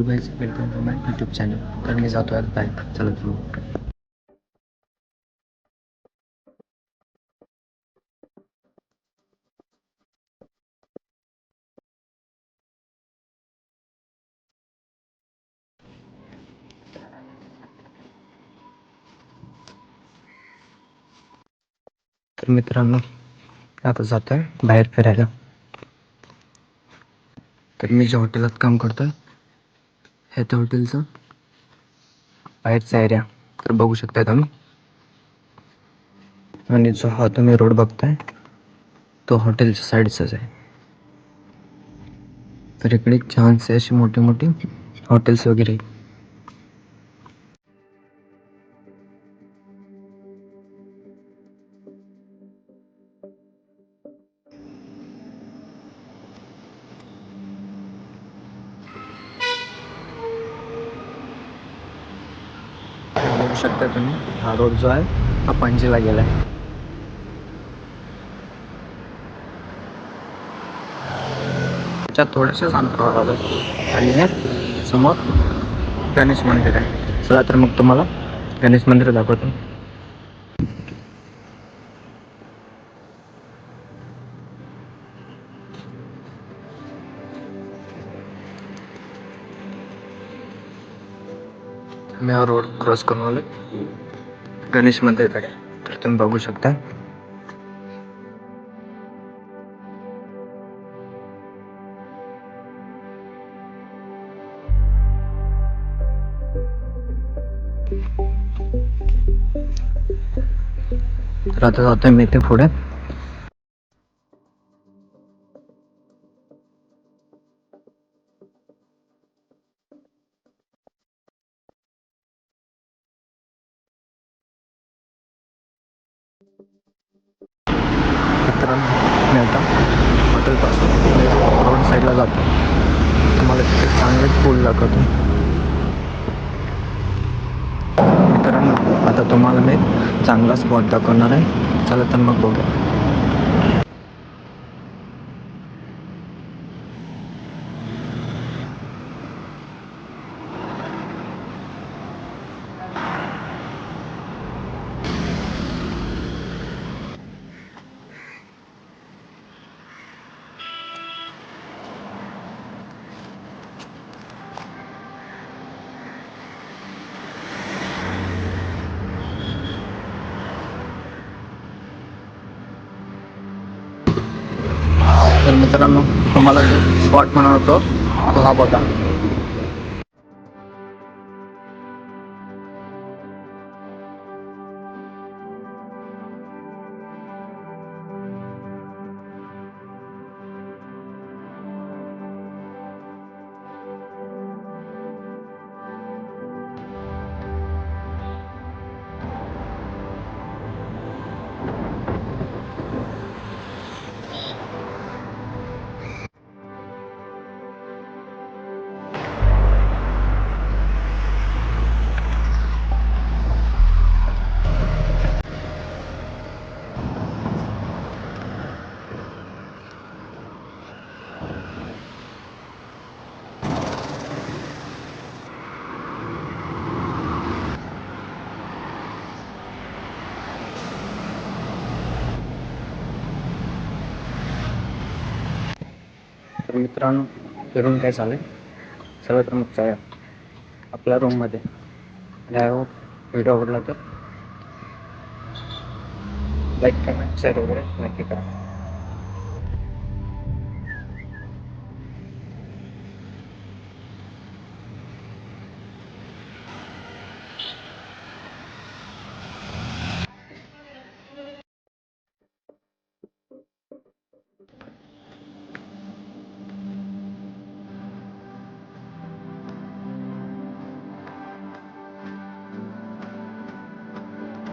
Hello guys welcome to my YouTube channel. मी जातो आहे बाहेर चला तू तर मित्रांनो, आता जातो आहे बाहेर फिरायला. तर मी ज्या हॉटेलात काम करतो आहे हे त्या बाहर बाहेरचा एरिया तर बघू शकता तुम्ही आणि जो हा तुम्ही रोड बगता है। तो हॉटेलच्या साईडचाच आहे तर इकडे छानसे अशी मोठी मोठी हॉटेल्स वगैरे शकता तुम्ही. हा रोड जो आहे हा पणजीला गेला आहे त्याच्या थोड्याशाच अंतरावर आणि हे समोर गणेश मंदिर आहे. चला तर मग तुम्हाला गणेश मंदिर दाखवतो. मी हा रोड क्रॉस करून आलो गणेश मंदिरकडे तर तुम्ही बघू शकता तर आता जातोय मी ते पुढे मित्रांनो मिळतं. आता हॉटेलपासून रोड साईडला जातो. तुम्हाला तिथे चांगले पूल दाखवतो. मित्रांनो आता तुम्हाला मी चांगला स्पॉट दाखवणार आहे. चला तर मग बघूया. तर मित्रांनो तुम्हाला स्पॉट म्हणत होतो तो हा बघा. मित्रांनो फिरून काय झालं चला तर मग आपल्या रूममध्ये आणि व्हिडिओ हो, आवडला तर लाईक करा शेअर वगैरे नक्की करा.